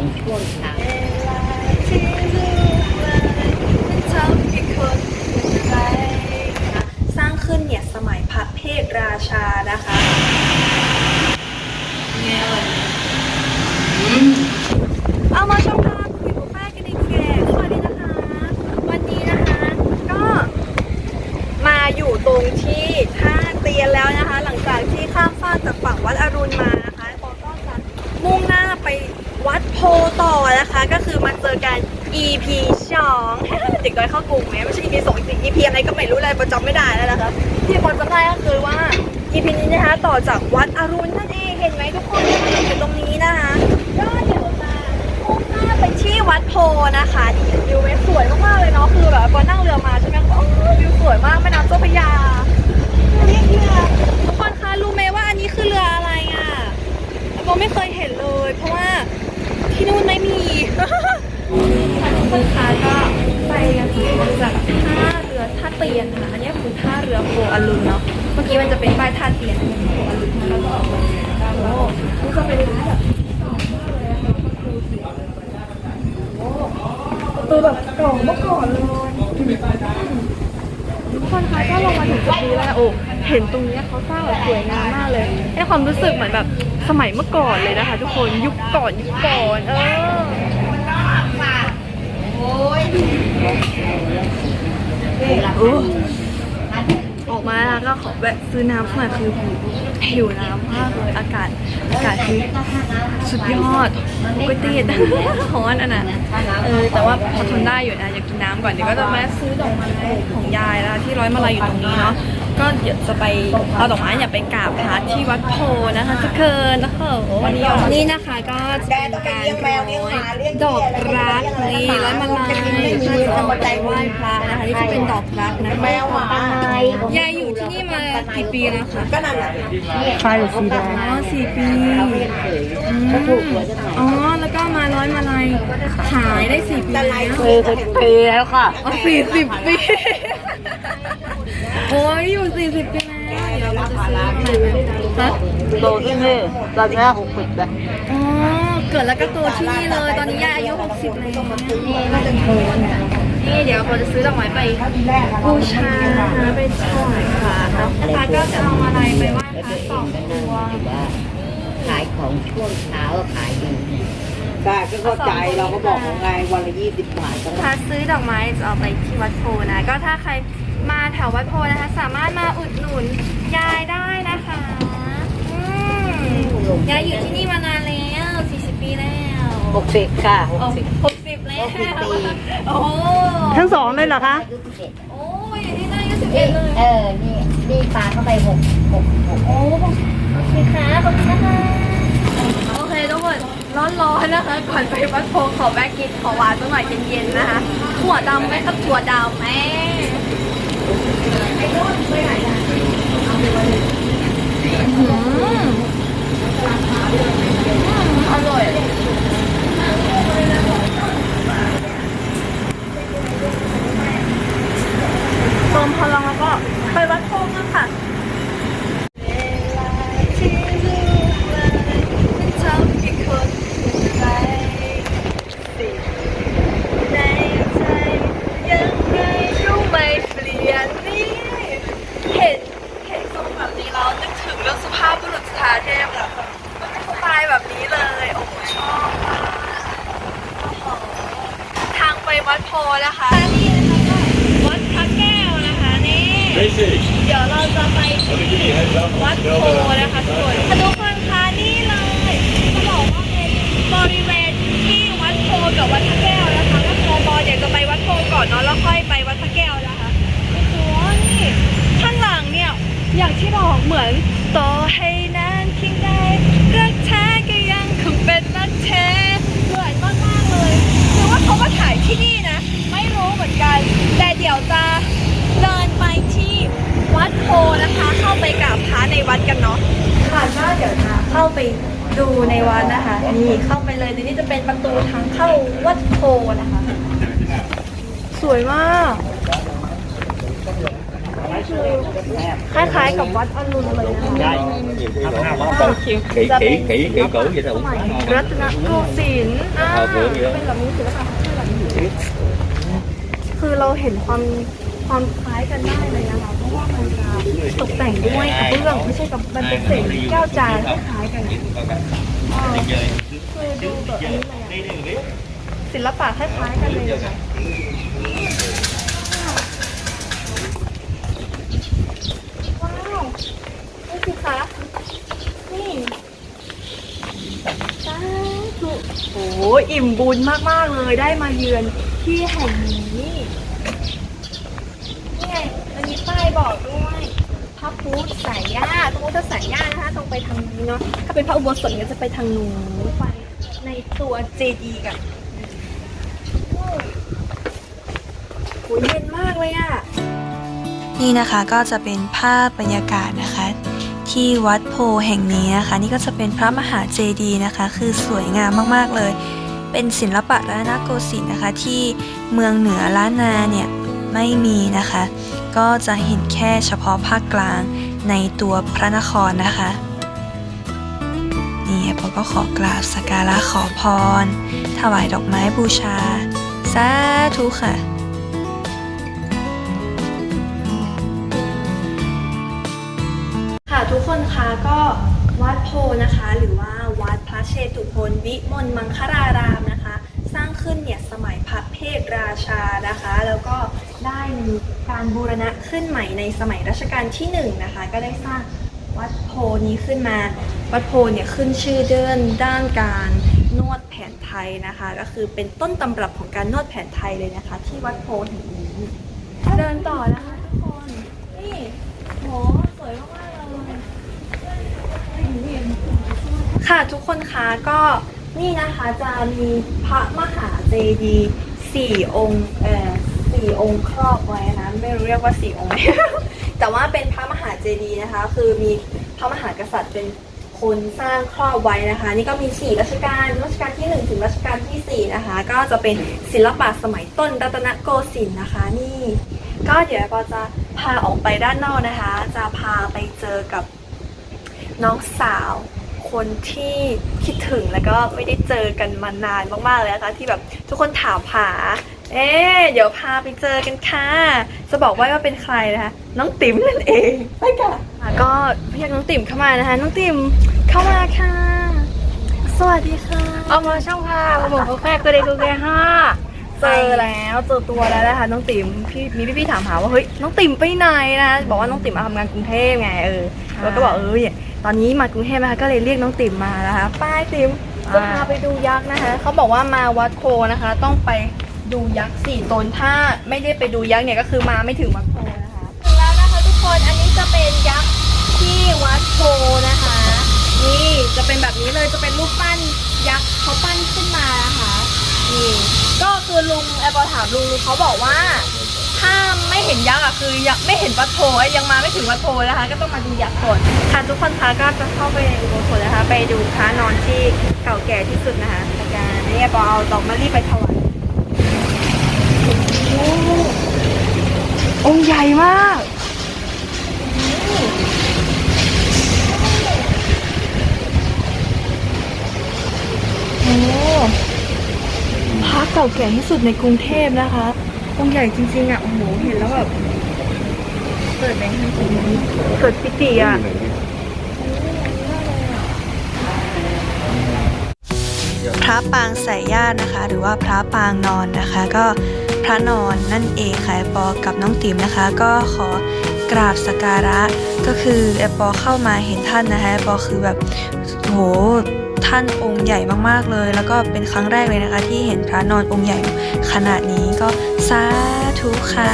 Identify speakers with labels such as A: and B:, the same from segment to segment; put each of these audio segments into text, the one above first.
A: องช่วงเช้า
B: ที่ลูกเลยทำให้คนไปสร้างขึ้นเนี่ยสมัยพระเพทราชานะคะเอามาชมกันคุยบุฟเฟ่กันดีกว่าสวัสดีนะคะ วันนี้นะคะ ก็มาอยู่ตรงที่ท่าเตียนแล้วนะคะ หลังจากที่ข้ามฟากจากฝั่งวัดอรุณมานะคะเราก็จะมุ่งหน้าไป วัดโพต่อนะคะก็คือมาเจอกัน EP สองเด็กน้อยเข้ากรุงไหมไม่ใช่ EP สองจริง EP อะไรก็ไม่รู้เลยประจำไม่ได้แล้วนะคะที่พอจำได้ก็คือว่า EP นี้นะคะต่อจากวัดอรุณนั่นเองเห็นไหมทุกคนมันอยู่ตรงนี้นะคะก็เดี๋ยวจะมุ่งหน้าไปที่วัดโพนะคะนี่วิวสวยมากๆเลยเนาะคือแบบพอนั่งเรือมาใช่ไหมโอ้วิวสวยมากแม่น้ำเจ้าพระยาเรียกเรือทุกคนคะรู้ไหมว่าอันนี้คือเรืออะไรอะโบไม่เคยเห็นเลย เพราะว่าที่นู่นไม่มี ทุกคนคะก็ไปกันจากท่าเรือท่าเตียนค่ะอันนี้คือท่าเรือโพอรุณเนาะเมื่อกี้มันจะเป็นป้ายท่าเตียนอันนี้โพอรุณนะคะแล้วก็ออกมาโอ้นี่ก็เป็นร้านแบบประตูแบบเก่าเมื่อก่อนเลยทุกคนคะก็ล งมาถึงจุดนี้แล้วนะโอ้เห็นตรงเนี้ยเขาสร้างแบบสวยงามมากเลยให้ความรู้สึกเหมือนแบบสมัยเมื่อก่อนเลยนะคะ ทุกคนยุคก่อนยุคก่อนเออโอ้ออกมาแล้วก็ขอแวะซื้อน้ำหน่อยคือ หิวน้ำมากเลยอากาศอากาศคือสุดยอดปกติร้อนอะนะเออแต่ว่าพอทนได้อยู่นะอยากกินน้ำก่อนเดี๋ยวก็จะมาซื้อดอกไม้ของยายแล้วที่ร้อยมาลัยอยู่ตรงนี้เนาะ ก็เดี๋ยวจะไปเอาดอกไม้เนี่ยไปกราบพระที่วัดโพนะคะทุกคนนะคะวันนี้นี่นะคะก็จะเป็นการร้อยดอกรักนี่ร้อยมาลัยก็จะเอาไปไหว้พระนะคะนี่จะเป็นดอกรักนะคะ
A: แมวหายา
B: ยอยู่ที่นี่มากี่ปีแล้วคะ
A: ก็นั่นแหละ
C: ใช่สีแดง
B: อ๋อสี่ปีอ๋
A: อ
B: แล้วก็มาร้อยมาลัยขายได้สี่ปีแล้ว
C: เคยเคยปีแล้วค่ะ
B: อ๋อสี่สิบปี โอ้ยอยู่สี่สิบปีแล้วเดี๋ยวเราจะซื้ออะไรไปฮะ
C: โตที่นี่ตอนนี้หกสิบแล้ว
B: อ๋อเกิดแล้วก็โตที่นี่เลย ตอนนี้ยายอายุหกสิบแล้วนี่เดี๋ยวเราจะซื้อดอกไม้ไปบูชานะคะไปถวายพระนะคะก็จะเอามาลัยไปไหว้พระสองตัว
A: ขายของช่วงเช้าขายดี
C: ได้ก็เข้าใจเราก็บอกว่าไงวันละยี่สิบบาทก็
B: ถ้าซื้อดอกไม้จะเอาไปที่วัดโพนะ ก็ถ้าใคร มาแถววัดโพนะคะ สามารถมาอุดหนุนยายได้นะคะอืมยายอยู่ที่นี่มานานแล้ว40 ปีแล้ว
C: หกสิบค่ะหก
B: โอ้
C: สิบ
B: หกสิบแล้วโอ้
C: ทั้งสองเลยเหรอคะ
A: อายุสิบเอ็ด
B: โอ้ยอยู่ที่นั่นก็สิบเอ็ดเลย
A: เออ นี่นี่ปลาเข้าไปหกหกหก
B: โอ้โอเคค่ะขอบคุณนะคะโอเคทุกคนร้อนๆนะคะ ก่อนไปวัดโพขอแวะกินของหวานสักหน่อยเย็นๆนะคะถั่วดำไหมครับถั่วดำแม่ อืมอร่อยเติมพลังแล้วก็ไปวัดโพงกันค่ะในใจยังไงก็ไม่เปลี่ยนนี่ เห็นเห็นทรงแบบนี้แล้วนึกถึงเรื่องสภาพบุรุษชาเทพอะมันเป็นสไตล์แบบนี้เลย โอ้โหชอบมากโอ้โหทางไปวัดโพนะคะนี่นะคะก็วัดพระแก้วนะคะนี่ เดี๋ยวเรา จะไปที่วัดโพนะคะทุกคนทุกคนคะนี่เลยจะบอกว่าเป็นบริเวณที่วัดโพกับวัดพระแก้วนะคะก็คือบออยากจะไปวัดโพก่อนเนาะแล้วค่อยไปวัดพระแก้วนะคะโอ้โหนี่ข้างหลังเนี่ยอย่างที่บอกเหมือนต่อให้นานเพียงใดรักแท้ก็ยังคงเป็นรักแท้เหมือนมากๆเลยคือว่าเขามาถ่ายที่นี่นะ ไม่รู้เหมือนกัน แต่เดี๋ยวจะเดินไปที่วัดโพนะคะ เข้าไปกราบพระในวัดกันเนาะค่ะก็ เดี๋ยวจะเข้าไปดูในวัดนะคะนี่เข้าไปเลยเดี๋ยวนี้จะเป็นประตูทางเข้าวัดโพนะคะ สวยมากคือคล้ายๆกับวัดอรุณเลยนะคะ
D: ใช่ kỹ kỹ kỹ kỹ cũ vậy đâu
B: สมัยรัตนโกสินทร์อ่า
D: เออเออเออ
B: เป็นแบบนี้ศิลปะเป็นแบบนี้คือเราเห็นความความคล้ายกันได้เลยนะคะเพราะ ว่ามันจะตกแต่งด้วยกระเบื้องไม่ใช่กับมันเป็นเศษแก้วจานคล้ายๆกันอ่าคือดูแบบอันนี้เลยอะศิลปะคล้ายๆกันเลยอะว้าวนี่สิคะนี่สาธุโอ้อิ่มบุญมากๆเลยได้มาเยือนที่แห่งนี้นี่ไงมันมีป้าย บอกด้วยพระพุทธสายญาติพระพุทธสายญาตินะคะตรงไปทางนี้เนาะถ้าเป็นพระอุโบสถก็จะไปทางนู้นไปในตัวเจดีย์กันโอ้โหเย็นมากเลยอะ
E: นี่นะคะก็จะเป็นภาพบรรยากาศนะคะ ที่วัดโพแห่งนี้นะคะ นี่ก็จะเป็นพระมหาเจดีย์นะคะ คือสวยงามมากๆเลย เป็นศิลปะรัตนโกสินทร์นะคะ ที่เมืองเหนือล้านนาเนี่ย ไม่มีนะคะ ก็จะเห็นแค่เฉพาะภาคกลางในตัวพระนครนะคะ นี่ปอก็ขอกราบสักการะขอพร ถวายดอกไม้บูชา สาธุค่ะ
B: ค่ะทุกคนคะก็วัดโพนะคะ หรือว่าวัดพระเชตุพนวิมลมังคารารามนะคะ สร้างขึ้นเนี่ยสมัยพระเพทราชานะคะ แล้วก็ ได้มีการบูรณะขึ้นใหม่ในสมัยรัชกาลที่หนึ่งนะคะ ก็ได้สร้างวัดโพนี้ขึ้นมา วัดโพเนี่ยขึ้นชื่อเดินด้านการนวดแผนไทยนะคะ ก็คือเป็นต้นตำรับของการนวดแผนไทยเลยนะคะ ที่วัดโพแห่งนี้เดินต่อนะคะทุกคนนี่โหสวยมากๆเลยค่ะทุกคนคะก็นี่นะคะจะมีพระมหาเจดีย์สี่องค์เอ่อ สี่องค์ครอบไว้นะ ไม่รู้เรียกว่าสี่องค์ แต่ว่าเป็นพระมหาเจดีย์นะคะ คือมีพระมหากษัตริย์เป็นคนสร้างครอบไว้นะคะ นี่ก็มีสี่รัชกาลรัชกาลที่หนึ่งถึงรัชกาลที่สี่นะคะ ก็จะเป็นศิลปะสมัยต้นรัตนโกสินทร์นะคะ นี่ ก็เดี๋ยวปอจะพาออกไปด้านนอกนะคะ จะพาไปเจอกับน้องสาวคนที่คิดถึงแล้วก็ไม่ได้เจอกันมานานมากๆเลยนะคะที่แบบทุกคนถามหา เอ๊ะเดี๋ยวพาไปเจอกันค่ะ จะบอกไว้ว่าเป็นใครนะคะ น้องติ๋มนั่นเองไปค่ะก็เรียกน้องติ๋มเข้ามานะคะ น้องติ๋มเข้ามาค่ะ สวัสดีค่ะ
A: เอามาช่างภาพผมก็แค่ก็ได้ก็แค่ห้า
B: เจอแล้วเจอตัวแล้วนะคะน้องติ๋มพี่มีพี่ๆถามหาว่าเฮ้ยน้องติ๋มไปไหนนะบอกว่าน้องติ๋มมาทำงานกรุงเทพไงเออแล้วก็บอกเออเนี่ยตอนนี้มากรุงเทพนะคะก็เลยเรียกน้องติ๋มมานะคะป้ายติ๋มจะพาไปดูยักษ์นะคะเขาบอกว่ามาวัดโพนะคะ ต้องไป ดูยักษ์สี่ตนถ้าไม่ได้ไปดูยักษ์เนี่ยก็คือมาไม่ถึงวัดโพนะคะถึงแล้วนะคะทุกคนอันนี้จะเป็นยักษ์ที่วัดโพนะคะ นี่จะเป็นแบบนี้เลยจะเป็นรูปปั้นยักษ์เขาปั้นขึ้นมานะคะนี่ก็คือลุงแอปเปิลถามลุงลุงเขาบอกว่า ถ้าไม่เห็นยักษ์อะคือยังไม่เห็นวัดโพอะยังมาไม่ถึงวัดโพนะคะ ก็ต้องมาดูยักษ์ก่อนค่ะทุกคนคะก็จะเข้าไปในอุโบสถนะคะ ไปดูพระนอนที่เก่าแก่ที่สุดนะคะในการนี่แอปเปิลเอาดอกมะลิไปถวายโองค์ใหญ่มาก โอ้พระเก่าแก่ที่สุดในกรุงเทพนะคะ องค์ใหญ่จริงๆอะ โอ้โห เห็นแล้วแบบ เกิดไหมเกิดปิติอะ
E: พระปางสายญาตินะคะ หรือว่าพระปางนอนนะคะ ก็ ระนอนนั่นเองค่ะแอปอกับน้องติ๋มนะคะ ก็ขอกราบสกการะก็คือแอปปอเข้ามาเห็นท่านนะคะแอปปอคือแบบโหท่านองค์ใหญ่มากๆเลย แล้วก็เป็นครั้งแรกเลยนะคะ ที่เห็นพระนอนองค์ใหญ่ขนาดนี้ก็สาธุค่ะ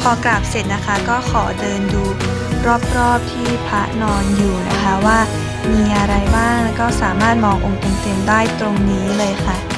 E: พอกราบเสร็จนะคะก็ขอเดินดู รอบๆที่พระนอนอยู่นะคะว่ามีอะไรบ้างแล้วก็สามารถมององค์เต็มๆได้ตรงนี้เลยค่ะ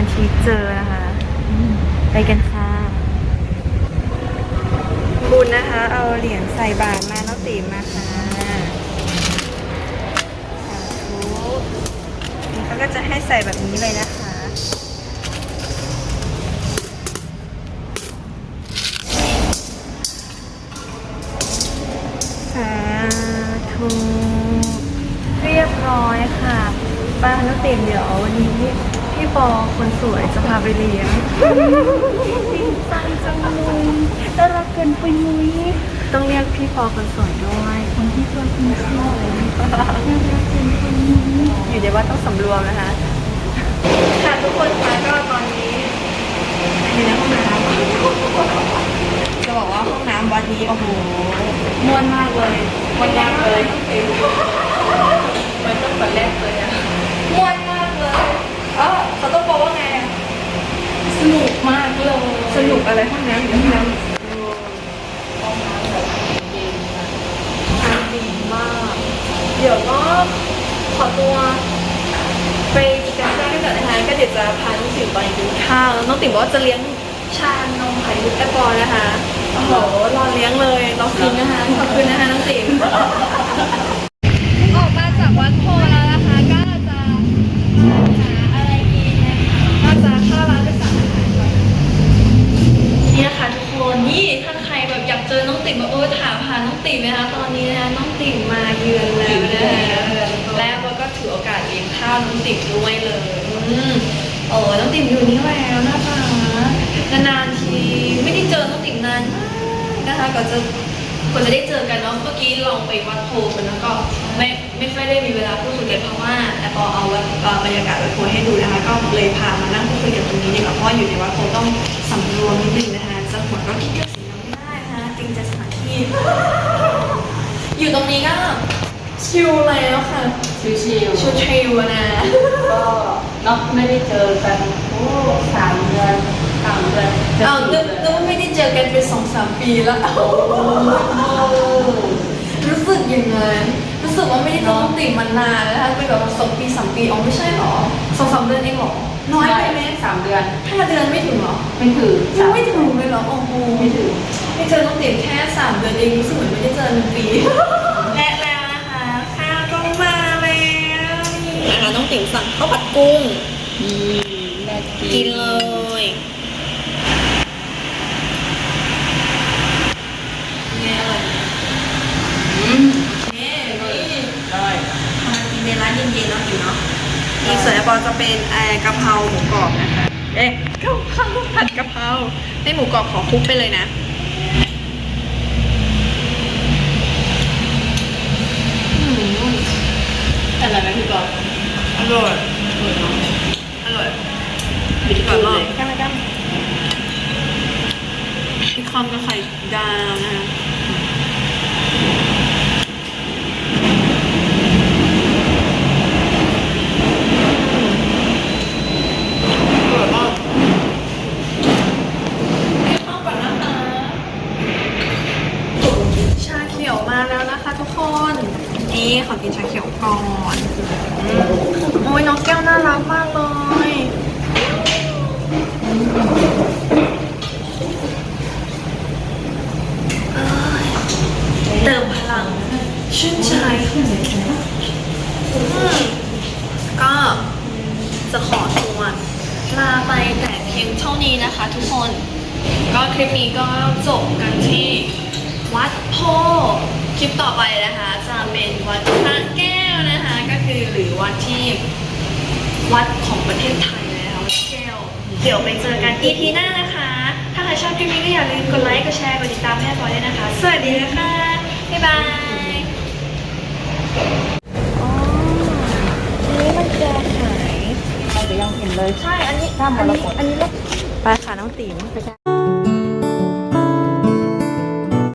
E: า
B: นานๆทีเจอนะคะไปกันค่ะ บุญนะคะ เอาเหรียญใส่บาตรมาน้องติ๋มมาค่ะสาธุนี่เขาก็จะให้ใส่แบบนี้เลยนะคะ สาธุ เรียบร้อยค่ะป้าน้องเต็มเดี๋ยววันนี้ พี่ปอคนสวยจะพาไปเลี้ยงดีใจจังเลยน่ารักเกินไปมุ้ยต้องเรียกพี่ปอคนสวยด้วยคนที่สวยคนสวยน่ารักเกินไปมุ้ยอยู่ในวัดต้องสำรวมนะคะ ค่ะทุกคนคะก็ตอนนี้อยู่ในห้องน้ำจะบอกว่าห้องน้ำวัดนี้โอ้โหม่วนมากเลยม่วนมากเลยมันต้องคนแรกเลยอะม่วนมากเลยเออเขาต้องบอกว่าไงอะสนุกมากเลยสนุกอะไรห้องน้ำอยู่ห้องน้ำห้องน้ำแบบเย็นดีมาก เดี๋ยวก็ขอตัว ไปกินกาแฟกันก่อนนะคะก็เดี๋ยวจะพาน้องติ๋มไปกินข้าวแล้วน้องติ๋มบอกว่า จะเลี้ยงชานมไข่มุกแอปเปิลนะคะ โอ้โหรอเลี้ยงเลยรอกินนะคะ ขอบคุณนะคะน้องติ๋มออกมาจากวัดโพแล้วนะคะก็จะหาอะไรกินนะคะก็จะเข้าร้านไปสั่งอาหารก่อนนี่นะคะทุกคนนี่ถ้าใครแบบอยากเจอน้องติ๋มแบบเออถามหาน้องติ๋มนะคะตอนนี้นะคะน้องติ๋มมาเยือนแล้วนะคะแล้วเราก็ถือโอกาสเลี้ยงข้าวน้องติ๋มด้วยเลยอืมโอ้น้องติ๋มอยู่นี่แล้วนะคะนานๆทีไม่ได้เจอน้องติ๋มนานมากนะคะก็ จะกว่าจะได้เจอกันเนาะเมื่อกี้ลองไปวัดโพกันแล้วก็ไม่ไม่ค่อยได้มีเวลาพูดคุยกันเพราะว่าแอปเปิลเอาวัดเอ่อบรรยากาศวัดโพให้ดูนะคะก็เลยพามานั่งพูดคุยกันตรงนี้ดีกว่าเพราะว่าอยู่ในวัดโพต้องสำรวมนิดนึงนะคะจะหัวเราะคิดเยอะเสียงดังไม่ได้นะคะเกรงใจสถานที่อยู่ตรงนี้ก็ชิลแล้วค่ะ
C: ชิว
B: ชิลชิลๆนะ
C: ๆก็เนาะไม่ได้เจอกันโอ้สามเดือนสามเดือน
B: เอานึกนึกว่าไม่ได้ เจอกันเป็นสองสามปีแล้วรู้สึกยังไงรู้สึกว่าไม่ได้เจอน้องติ่มมานานแล้วนะคะเป็นแบบสองปีสามปีอ๋อไม่ใช่หรอสองสามเดือนเองเหรอน้อยไปไหม
C: สามเดือน
B: ห้าเดือนไม่ถึงเหรอ
C: ไม่ถึง
B: ยังไม่ถึงเลยเหรอโอ้โห
C: ไม่ถึง
B: ไม่เจอน้องติ๋มแค่สามเดือนเองรู้สึกเหมือนไม่ได้เจอหนึ่งปีและแล้วนะคะข้าวก็มาแล้วนี่นะคะน้องติ๋มสั่งข้าวผัดกุ้งกินเลยเนี่ยอร่อยเนี่ยนี่
C: ได้
B: มากินในร้านเย็นๆเนาะอยู่เนาะอีกส่ วนไอปอจะเป็นแอร์กะเพราหมูกรอบนะคะ เอ๊ะกะเพราผัดกะเพราในหมูกรอบขอคลุกไปเลยนะ
C: อะไรไหมพี่บอล
B: อร่อยอร่อย
C: บิด
B: อร่อย
C: เล
B: มาก
C: ย
B: พี่คอมกับไข่ดาวนะคะอร่อยมากพี่คอมก่อนนะคะ ชาเขียวมาแล้วนะคะทุกคน นี่ขอกินชาเขียวก่อนอืมโอ้ยน้องแก้วน่ารักมากเลยเอ้ยเติมพลัง ชื่นใจอืมก็จะขอตัวลาไปแต่เพียงเท่านี้นะคะทุกคน ก็คลิปนี้ก็จบกันที่ วัดโพธิ์คลิปต่อไปนะคะ จะเป็นวัดพระแก้วนะคะ ก็คือหรือวัดที่ วัดของประเทศไทยเลยนะคะวัดแก้วเดี๋ยวไปเจอกัน EP หน้านะคะ ถ้าใครชอบคลิปนี้ก็อย่าลืมกดไลค์กดแชร์กดติดตามให้พลอยด้วยนะคะ สวัสดีนะคะบ๊ายบายอ๋ออันนี้มันจะขาย
C: เราจะยังเห็นเลย
B: ใช่ อันนี้
C: ถ้ามรกต
B: อันนี้รถไปค่ะน้องติ๋ม